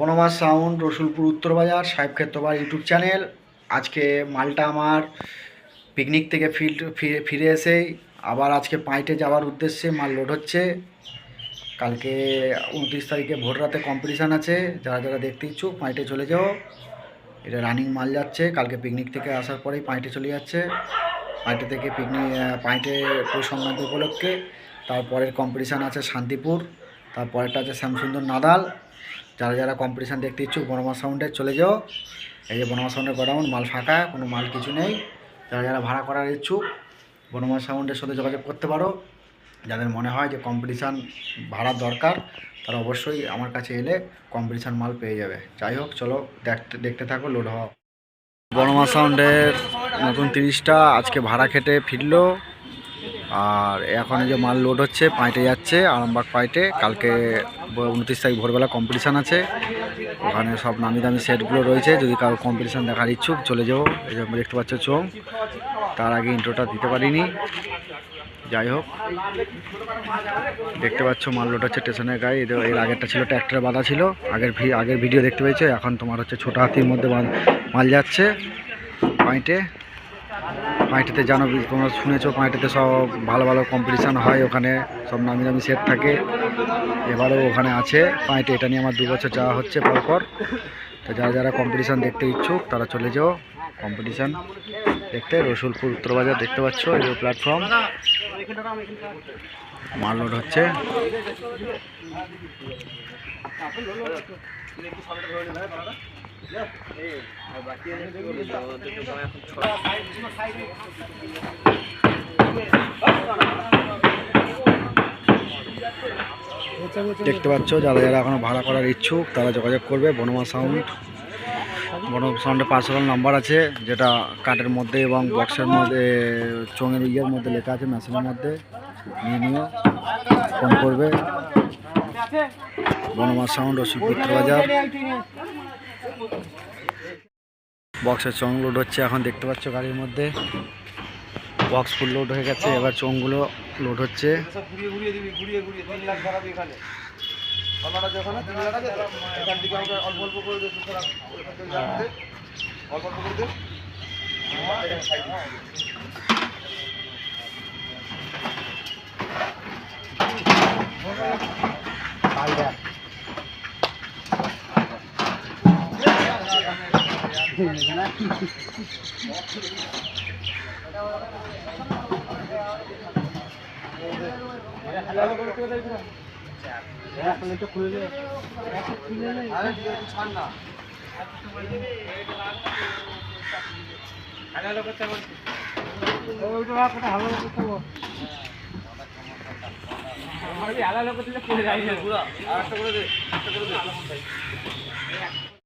বনমাস sound, Rasulpur উত্তর বাজার, সাহেব ক্ষেত্রবার ইউটিউব চ্যানেল। আজকে মালটা আমার পিকনিক থেকে ফিল্ড ফিরে ফিরে এসেই। আবার আজকে পাইটে যাওয়ার উদ্দেশ্যে মাল লোড হচ্ছে। কালকে উনত্রিশ তারিখে ভোর রাতে কম্পিটিশান আছে। যারা যারা দেখতে ইচ্ছুক, পাইটে চলে যাও। এটা রানিং মাল যাচ্ছে। কালকে পিকনিক থেকে আসার পরেই পাইটে চলে যাচ্ছে। পাইটে থেকে পিকনিক পাইটে পৌষ সংক্রান্তি উপলক্ষে। তারপরের কম্পিটিশান আছে শান্তিপুর। তারপরেরটা আছে শ্যামসুন্দর নাদাল যারা যারা কম্পিটিশান দেখতে ইচ্ছুক বনমা সাউন্ডে চলে যাও। এই যে বনমা সাউন্ডের গোডাউন মাল ফাঁকা, কোনো মাল কিছু নেই। যারা যারা ভাড়া করার ইচ্ছুক বনমা সাউন্ডের সাথে যোগাযোগ করতে পারো। যাদের মনে হয় যে কম্পিটিশান ভাড়ার দরকার, তারা অবশ্যই আমার কাছে এলে কম্পিটিশান মাল পেয়ে যাবে। যাই হোক, চলো দেখতে দেখতে থাকো লোড হওয়া। বনমা সাউন্ডের নতুন তিরিশটা, আজকে ভাড়া খেটে ফিরলো। আর এখন যে মাল লোড হচ্ছে, পাইটে যাচ্ছে, আরামবাগ পাইটে। কালকে উনত্রিশ তারিখ ভোরবেলা কম্পিটিশান আছে। ওখানে সব নামি দামি সেটগুলো রয়েছে। যদি কারও কম্পিটিশান দেখার ইচ্ছুক, চলে যাও। এই যে দেখতে পাচ্ছ চোখ। তার আগে ইন্ট্রোটা দিতে পারিনি। যাই হোক। দেখতে পাচ্ছ মাল লোড হচ্ছে স্টেশনের গায়ে। এর আগেরটা ছিল ট্র্যাক্টরে বাঁধা ছিল। আগের আগের ভিডিও দেখতে পেয়েছ? এখন তোমার হচ্ছে ছোটো হাতির মধ্যে মাল যাচ্ছে। পাইটে। পাইটেতে জানো তোমরা শুনেছো পাইটেতে সব ভালো ভালো কম্পিটিশান হয় ওখানে, সব নামি দামি সেট থাকে। এবারেও ওখানে আছে পাইটে এটা নিয়ে আমার দু বছর যাওয়া হচ্ছে পরপর। তো যারা যারা কম্পিটিশান দেখতে ইচ্ছুক, তারা চলে যাও। কম্পিটিশান দেখতে, রসুলপুর উত্তরবাজার দেখতে পাচ্ছ, এই প্ল্যাটফর্ম মাল লোড হচ্ছে। দেখতে পাচ্ছ, যারা যারা এখনও ভাড়া করার ইচ্ছুক, তারা যোগাযোগ করবে বনমা সাউন্ড বনমা সাউন্ডের পার্সোনাল নাম্বার আছে, যেটা কার্ডের মধ্যে এবং বক্সের মধ্যে, চোঙের ইয়ের মধ্যে লেখা আছে মেশিনের মধ্যে। নিয়ে নিও ফোন করবে। বনমা সাউন্ড রসুলপুত্র বাজার। বক্সের চোঙ লোড হচ্ছে, এখন দেখতে পাচ্ছ গাড়ির মধ্যে। বক্স ফুল লোড হয়ে গেছে, এবার চোঙগুলো লোড হচ্ছে ঘুরিয়ে দিবি ঘুরিয়ে ঘুরিয়ে তিন লাখ ধরাবি এখানে কলাটা যখন তিন লাখ আছে এখান থেকে আমাকে অল্প অল্প করে দে সুতরাং ওখান থেকে যাবে দে। অল্প অল্প করে দে এখানে side এ। আরে আরেকটা করে দে একটা করে দে